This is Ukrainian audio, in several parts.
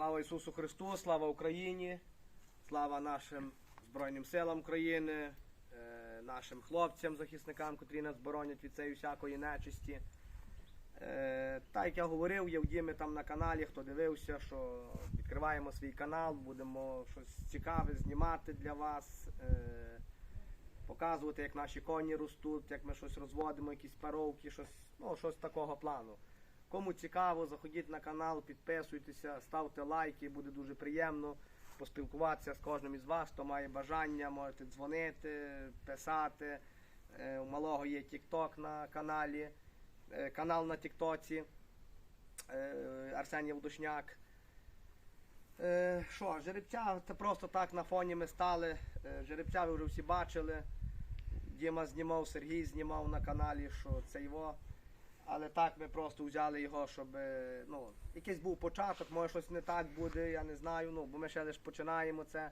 Слава Ісусу Христу, слава Україні, слава нашим Збройним силам України, е, нашим хлопцям, захисникам, котрі нас боронять від цієї всякої нечисті. Е, Так як я говорив, є в Діми там на каналі, хто дивився, що відкриваємо свій канал, будемо щось цікаве знімати для вас, е, показувати, як наші коні ростуть, як ми щось розводимо, якісь паровки, щось, ну, щось такого плану. Кому цікаво, заходіть на канал, підписуйтеся, ставте лайки, буде дуже приємно поспілкуватися з кожним із вас, хто має бажання, можете дзвонити, писати. Е, У малого є TikTok на каналі, е, канал на Тіктоці е, Арсеній Вдушняк. Е, Що, жеребця, це просто так на фоні ми стали. Жеребця ви вже всі бачили. Діма знімав, Сергій знімав на каналі, що це його. Але так ми просто взяли його, щоб е, ну, якийсь був початок, може щось не так буде, я не знаю. Ну, бо ми ще лише починаємо це.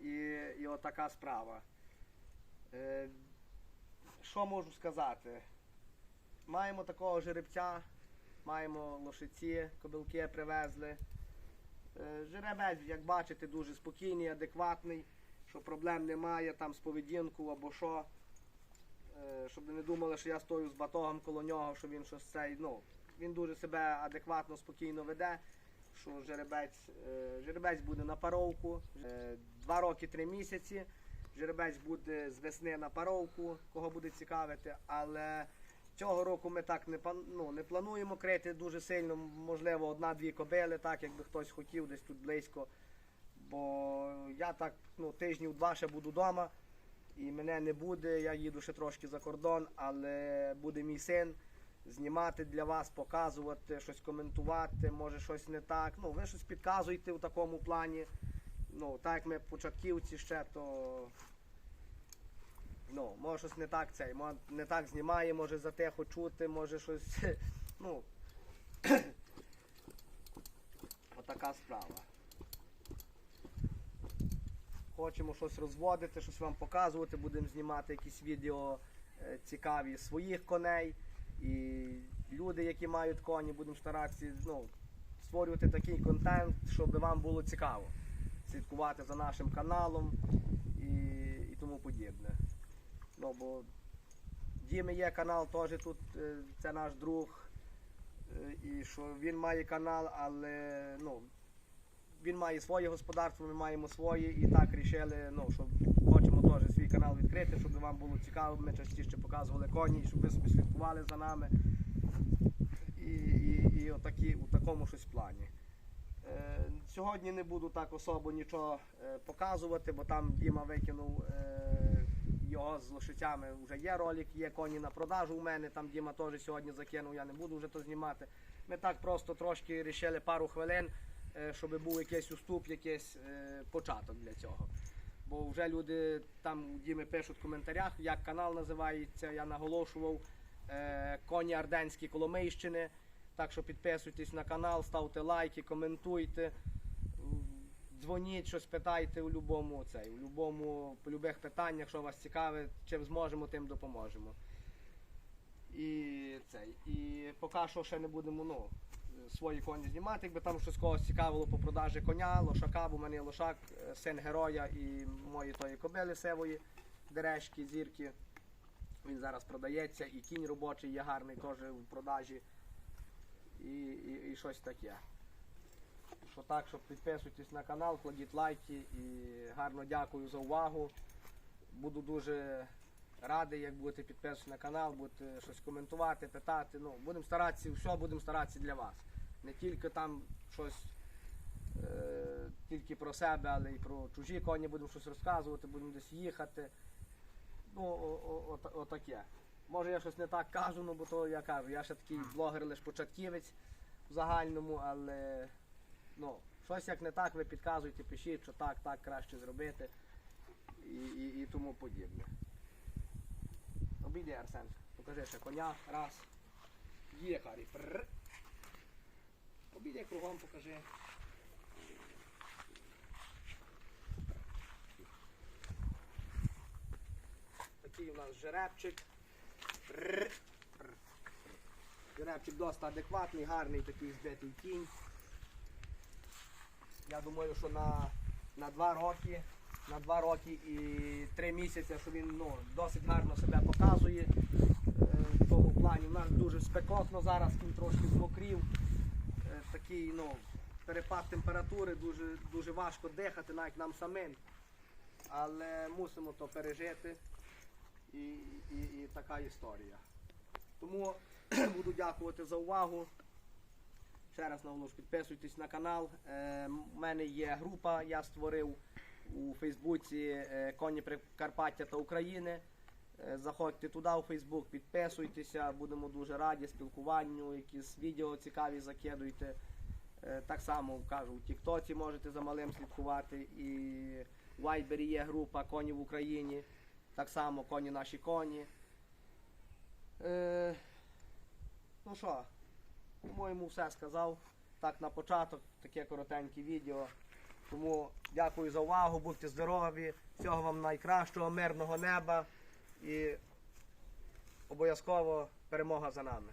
І, і отака справа. Е, що можу сказати? Маємо такого жеребця, маємо лошиці, кобилки привезли. Е, Жеребець, як бачите, дуже спокійний, адекватний, що проблем немає там з поведінкою або що. Е, Щоб не думали, що я стою з батогом коло нього, що він щось цей. Ну, він дуже себе адекватно, спокійно веде. Що жеребець, е, жеребець буде на паровку. Е, Два роки, три місяці. Жеребець буде з весни на паровку, кого буде цікавити. Але цього року ми так не, ну, не плануємо крити дуже сильно. Можливо, одна-дві кобили, так якби хтось хотів, десь тут близько. Бо я так ну, тижнів два ще буду вдома і мене не буде. Я їду ще трошки за кордон, але буде мій син знімати для вас, показувати, щось коментувати, може щось не так. Ну, ви щось підказуєте у такому плані. Ну, так як ми початківці ще, то ну, може щось не так цей, може не так знімає, може за те чути, може щось. Ну, отака справа. Хочемо щось розводити, щось вам показувати, будемо знімати якісь відео е, цікаві своїх коней. І люди, які мають коні, будемо старатися ну, створювати такий контент, щоб вам було цікаво. Слідкувати за нашим каналом і, і тому подібне. Ну, бо Діми є канал теж тут, е, це наш друг. е, І що він має канал, але ну, він має своє господарство, ми маємо своє, і так рішили, ну, що хочемо теж свій канал відкрити, щоб вам було цікаво, ми частіше показували коні, щоб ви собі слідкували за нами. І, і, і отакі, у такому щось плані. Е, сьогодні не буду так особо нічого е, показувати, бо там Діма викинув е, його з лошицями. Вже є ролик, є коні на продажу у мене. Там Діма теж сьогодні закинув, я не буду вже то знімати. Ми так просто трошки вирішили пару хвилин, щоб був якийсь уступ, якийсь е, початок для цього. Бо вже люди там Діми пишуть в коментарях, як канал називається. Я наголошував е, коні Арденські Коломийщини. Так що підписуйтесь на канал, ставте лайки, коментуйте, дзвоніть, щось питайте у любому цей, у любому, по любих питаннях, що вас цікавить, чим зможемо, тим допоможемо. І цей. І поки що ще не будемо ну, свої коні знімати, якби там щось когось цікавило по продажі коня, лошака, бо в мене лошак, е, син героя і мої тої кобили севої, дерешки, зірки. Він зараз продається, і кінь робочий є гарний теж в продажі. І, і, і щось таке. Що так, що підписуйтесь на канал, кладіть лайки і гарно дякую за увагу. Буду дуже радий, як будете підписуватися на канал, будете щось коментувати, питати. Ну, будемо старатися, все будемо старатися для вас. Не тільки там щось е, тільки про себе, але й про чужі коні будемо щось розказувати, будемо десь їхати. Ну, о- о- о- отаке. Може я щось не так кажу, ну бо то я кажу, я ще такий блогер лише початківець в загальному, але ну, щось як не так, ви підказуєте, пишіть, що так, так краще зробити і, і, і тому подібне. Обійди, Арсен, покажи ще коня, раз. Є, Харі. Прррр. Обійди кругом, покажи. Такий у нас жеребчик. Жеребчик досить адекватний, гарний такий збитий кінь. Я думаю, що на, на два роки, на два роки і три місяці, що він ну, досить гарно себе показує. Е, В тому плані в нас дуже спекотно зараз, він трошки змокрів. Е, Такий ну, перепад температури, дуже, дуже важко дихати навіть нам самим. Але мусимо то пережити. І, і, і така історія. Тому буду дякувати за увагу. Ще раз наголошую, підписуйтесь на канал. Е, У мене є група, я створив у Фейсбуці е, Коні Прикарпаття та України. Е, Заходьте туди у Фейсбук, підписуйтеся, будемо дуже раді спілкуванню, якісь відео цікаві закидуйте. Е, Так само кажу, у Тіктоці можете за малим слідкувати. І в Вайбері є група Коні в Україні. Так само коні наші коні. Е, ну що, по-моєму, все сказав. Так на початок, таке коротеньке відео. Тому дякую за увагу, будьте здорові, всього вам найкращого, мирного неба і обов'язково перемога за нами.